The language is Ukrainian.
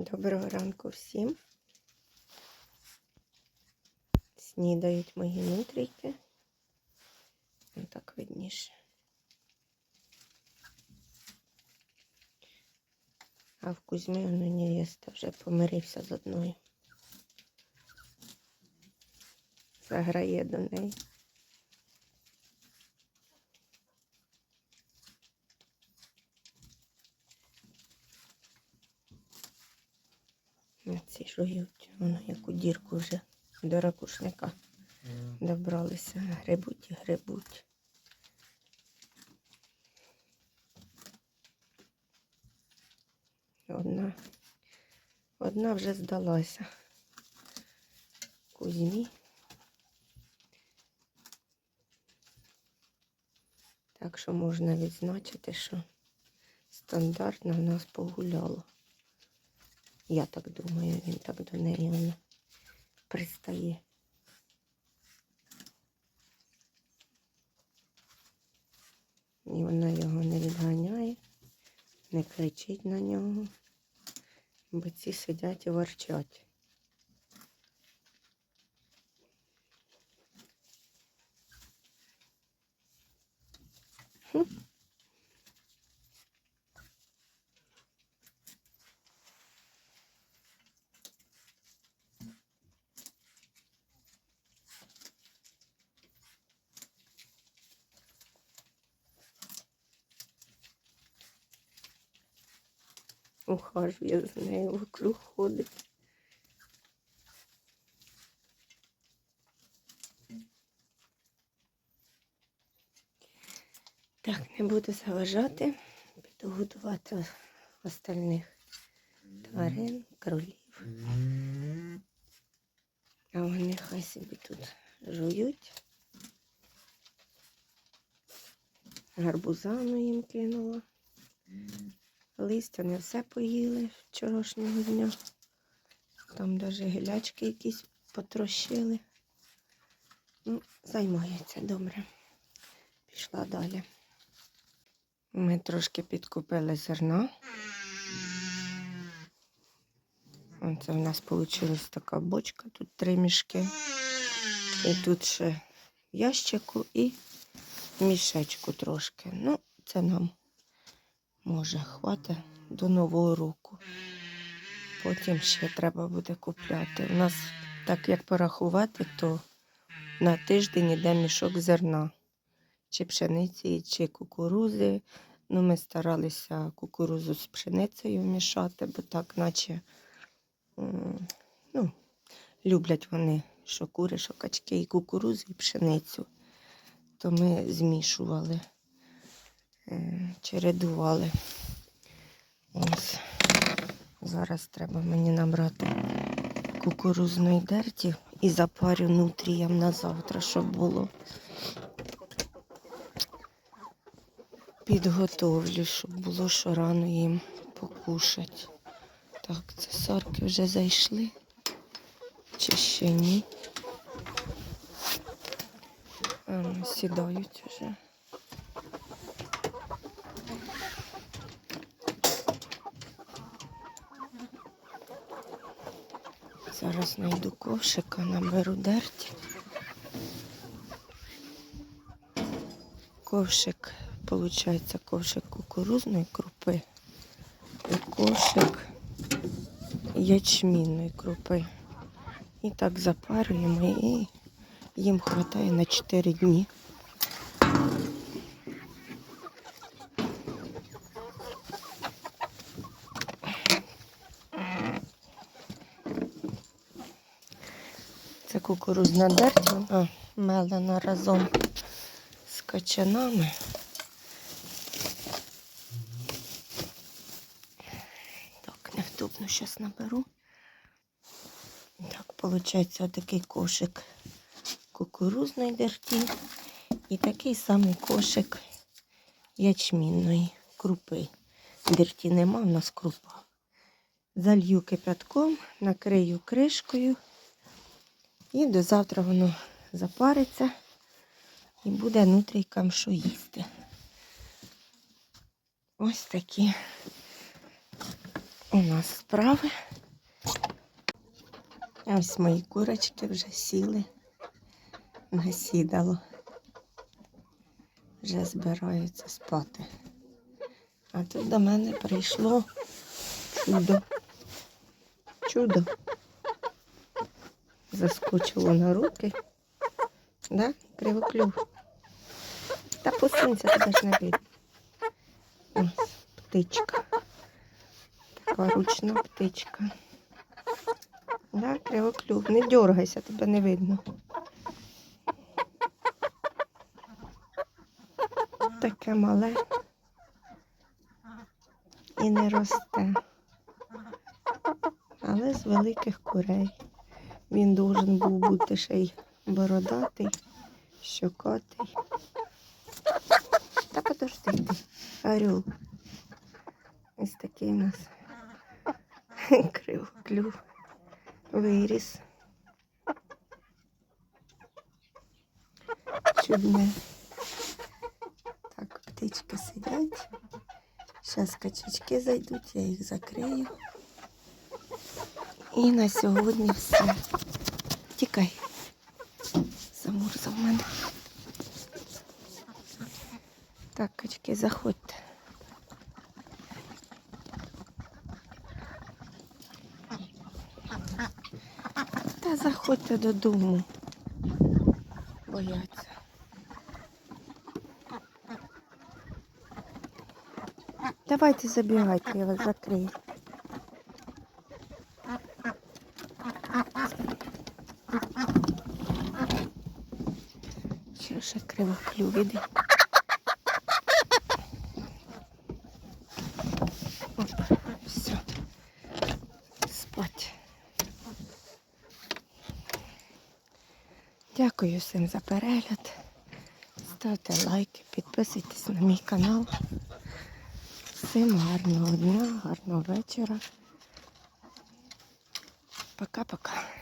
Доброго ранку всім. Снідають мої нутрійки. Ну, так видніше. А в Кузьмі воно невеста вже помирився з одною. Заграє до неї. На ці жують. Воно як у дірку вже до ракушника добралися. Грибуть і грибуть. Одна, одна вже здалася. Кузьмі. Так що можна відзначити, що стандартно в нас погуляло. Я так думаю, він так до неї воно пристає. І вона його не відганяє, не кричить на нього, бо ці сидять і ворчать. Хм. Ухажує за нею, вокруг ходить. Так, не буду заважати, піду годувати остальних тварин, кролів. А вони хай собі тут жують. Гарбузану їм кинула. Листя не все поїли вчорашнього дня. Там навіть гілячки якісь потрощили. Ну, займаються добре. Пішла далі. Ми трошки підкупили зерна. Оце в нас вийшла така бочка, тут три мішки. І тут ще ящику і мішечку трошки. Ну, це нам може хватить до Нового року. Потім ще треба буде купляти. У нас, так як порахувати, то на тиждень йде мішок зерна. Чи пшениці, чи кукурузи. Ну, ми старалися кукурузу з пшеницею мішати, бо так, наче ну, люблять вони, що кури, що качки, і кукурузу, і пшеницю. То ми змішували, чередували. Ось. Зараз треба мені набрати кукурузної дерті і запарю нутріям на завтра, щоб було. Підготовлю, щоб було що рано їм покушати. Так, це сарки вже зайшли. Чи ще ні? Ну, сідають вже. Зараз знайду ковшика, наберу дерті. Ковшик, виходить, ковшик кукурузної крупи і ковшик ячмінної крупи. І так запарюємо і їм вистачає на 4 дні. Кукурузна дерть, вона мелена разом з качанами. Так, невдобно зараз наберу. Так, виходить, отакий кошик кукурузної дерті і такий самий кошик ячмінної крупи. Дерті нема, в нас крупа. Залью кипятком, накрию кришкою. І до завтра воно запариться і буде нутрійкам що їсти. Ось такі у нас справи. Ось мої курочки вже сіли на сідало. Вже збираються спати. А тут до мене прийшло чудо. Чудо. Заскочило на руки. Да? Кривоклюв. Та посунься, тебе ж видно. Ось, птичка. Така ручна птичка. Да, кривоклюв. Не дергайся, тебе не видно. Таке мале і не росте. Але з великих курей. Він должен був бути ще й бородатий, щокатий. Та подожди орел. Ось такий у нас кривоклюв виріс. Чудне. Так, птички сидять. Зараз качечки зайдуть, я їх закрию. І на сьогодні все. Тікай. Замурзав мене. Так, качки, заходьте. Та заходьте додому. Бояться. Давайте забігайте, я вас закрию. Ще ще кривоклюв іди. Оп, все. Спать. Дякую всім за перегляд. Ставте лайки, підписуйтесь на мій канал. Всім гарного дня, гарного вечора. Пока-пока.